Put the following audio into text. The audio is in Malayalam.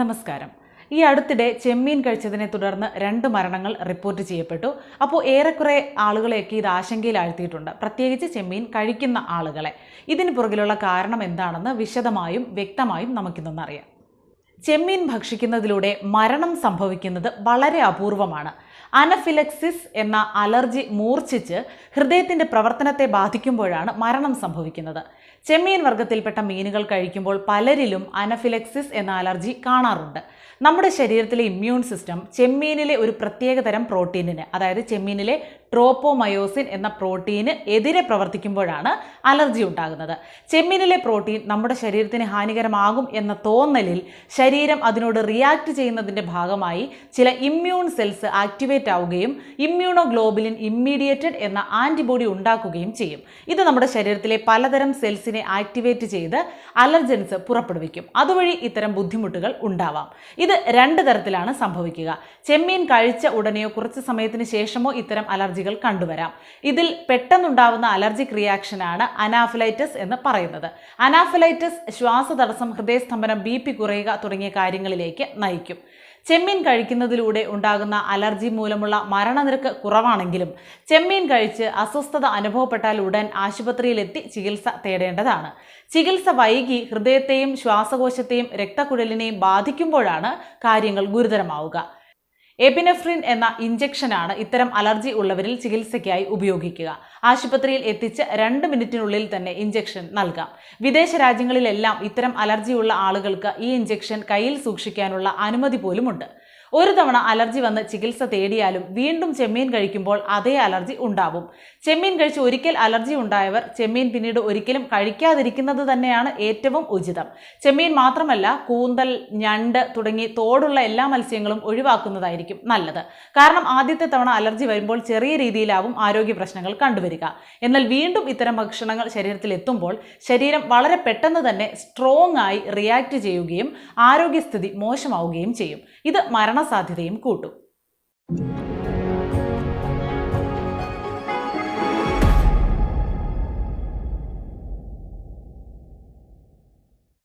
നമസ്കാരം. ഈ അടുത്തിടെ ചെമ്മീൻ കഴിച്ചതിനെ തുടർന്ന് രണ്ട് മരണങ്ങൾ റിപ്പോർട്ട് ചെയ്യപ്പെട്ടു. അപ്പോൾ ഏറെക്കുറെ ആളുകളെയൊക്കെ ഇത് ആശങ്കയിലാഴ്ത്തിയിട്ടുണ്ട്. പ്രത്യേകിച്ച് ചെമ്മീൻ കഴിക്കുന്ന ആളുകളെ. ഇതിന് പുറകിലുള്ള കാരണം എന്താണെന്ന് വിശദമായും വ്യക്തമായും നമുക്കിന്നൊന്നറിയാം. ചെമ്മീൻ ഭക്ഷിക്കുന്നതിലൂടെ മരണം സംഭവിക്കുന്നത് വളരെ അപൂർവമാണ്. അനഫിലക്സിസ് എന്ന അലർജി മൂർച്ഛിച്ച് ഹൃദയത്തിന്റെ പ്രവർത്തനത്തെ ബാധിക്കുമ്പോഴാണ് മരണം സംഭവിക്കുന്നത്. ചെമ്മീൻ വർഗത്തിൽപ്പെട്ട മീനുകൾ കഴിക്കുമ്പോൾ പലരിലും അനഫിലക്സിസ് എന്ന അലർജി കാണാറുണ്ട്. നമ്മുടെ ശരീരത്തിലെ ഇമ്മ്യൂൺ സിസ്റ്റം ചെമ്മീനിലെ ഒരു പ്രത്യേകതരം പ്രോട്ടീനിന് അതായത് ചെമ്മീനിലെ ട്രോപ്പോമയോസിൻ എന്ന പ്രോട്ടീന് എതിരെ പ്രവർത്തിക്കുമ്പോഴാണ് അലർജി ഉണ്ടാകുന്നത്. ചെമ്മീനിലെ പ്രോട്ടീൻ നമ്മുടെ ശരീരത്തിന് ഹാനികരമാകും എന്ന തോന്നലിൽ ശരീരം അതിനോട് റിയാക്ട് ചെയ്യുന്നതിന്റെ ഭാഗമായി ചില ഇമ്മ്യൂൺ സെൽസ് ആക്ടിവേറ്റ് ആവുകയും ഇമ്മ്യൂണോഗ്ലോബുലിൻ ഇമ്മീഡിയറ്റഡ് എന്ന ആന്റിബോഡി ഉണ്ടാക്കുകയും ചെയ്യും. ഇത് നമ്മുടെ ശരീരത്തിലെ പലതരം സെൽസിനെ ആക്ടിവേറ്റ് ചെയ്ത് അലർജൻസ് പുറപ്പെടുവിക്കും. അതുവഴി ഇത്തരം ബുദ്ധിമുട്ടുകൾ ഉണ്ടാവാം. ഇത് രണ്ട് തരത്തിലാണ് സംഭവിക്കുക. ചെമ്മീൻ കഴിച്ച ഉടനെയോ കുറച്ച് സമയത്തിന് ശേഷമോ ഇത്തരം അലർജികൾ കണ്ടുവരാം. ഇതിൽ പെട്ടെന്നുണ്ടാവുന്ന അലർജിക് റിയാക്ഷനാണ് അനാഫിലൈറ്റിസ് എന്ന് പറയുന്നത്. അനാഫിലൈറ്റിസ് ശ്വാസതടസ്സം ഹൃദയസ്തംഭനം ബി പി കുറയുക തുടങ്ങിയ കാര്യങ്ങളിലേക്ക് നയിക്കും. ചെമ്മീൻ കഴിക്കുന്നതിലൂടെ ഉണ്ടാകുന്ന അലർജി മൂലമുള്ള മരണനിരക്ക് കുറവാണെങ്കിലും ചെമ്മീൻ കഴിച്ച് അസ്വസ്ഥത അനുഭവപ്പെട്ടാൽ ഉടൻ ആശുപത്രിയിലെത്തി ചികിത്സ തേടേണ്ടതാണ്. ചികിത്സ വൈകി ഹൃദയത്തെയും ശ്വാസകോശത്തെയും രക്തക്കുഴലിനെയും ബാധിക്കുമ്പോഴാണ് കാര്യങ്ങൾ ഗുരുതരമാവുക. എപിനെഫ്രിൻ എന്ന ഇഞ്ചക്ഷനാണ് ഇത്തരം അലർജി ഉള്ളവരിൽ ചികിത്സയ്ക്കായി ഉപയോഗിക്കുക. ആശുപത്രിയിൽ എത്തിച്ച് രണ്ട് മിനിറ്റിനുള്ളിൽ തന്നെ ഇഞ്ചക്ഷൻ നൽകാം. വിദേശ രാജ്യങ്ങളിലെല്ലാം ഇത്തരം അലർജിയുള്ള ആളുകൾക്ക് ഈ ഇഞ്ചക്ഷൻ കയ്യിൽ സൂക്ഷിക്കാനുള്ള അനുമതി പോലുമുണ്ട്. ഒരു തവണ അലർജി വന്ന് ചികിത്സ തേടിയാലും വീണ്ടും ചെമ്മീൻ കഴിക്കുമ്പോൾ അതേ അലർജി ഉണ്ടാവും. ചെമ്മീൻ കഴിച്ച് ഒരിക്കൽ അലർജി ഉണ്ടായവർ ചെമ്മീൻ പിന്നീട് ഒരിക്കലും കഴിക്കാതിരിക്കുന്നത് തന്നെയാണ് ഏറ്റവും ഉചിതം. ചെമ്മീൻ മാത്രമല്ല കൂന്തൽ ഞണ്ട് തുടങ്ങി തോടുള്ള എല്ലാ മത്സ്യങ്ങളും ഒഴിവാക്കുന്നതായിരിക്കും. നല്ലത്. കാരണം ആദ്യത്തെ തവണ അലർജി വരുമ്പോൾ ചെറിയ രീതിയിലാവും ആരോഗ്യ പ്രശ്നങ്ങൾ കണ്ടുവരിക. എന്നാൽ വീണ്ടും ഇത്തരം ഭക്ഷണങ്ങൾ ശരീരത്തിൽ എത്തുമ്പോൾ ശരീരം വളരെ പെട്ടെന്ന് തന്നെ സ്ട്രോങ് ആയി റിയാക്ട് ചെയ്യുകയും ആരോഗ്യസ്ഥിതി മോശമാവുകയും ചെയ്യും. ഇത് മരണസാധ്യതയും കൂട്ടും.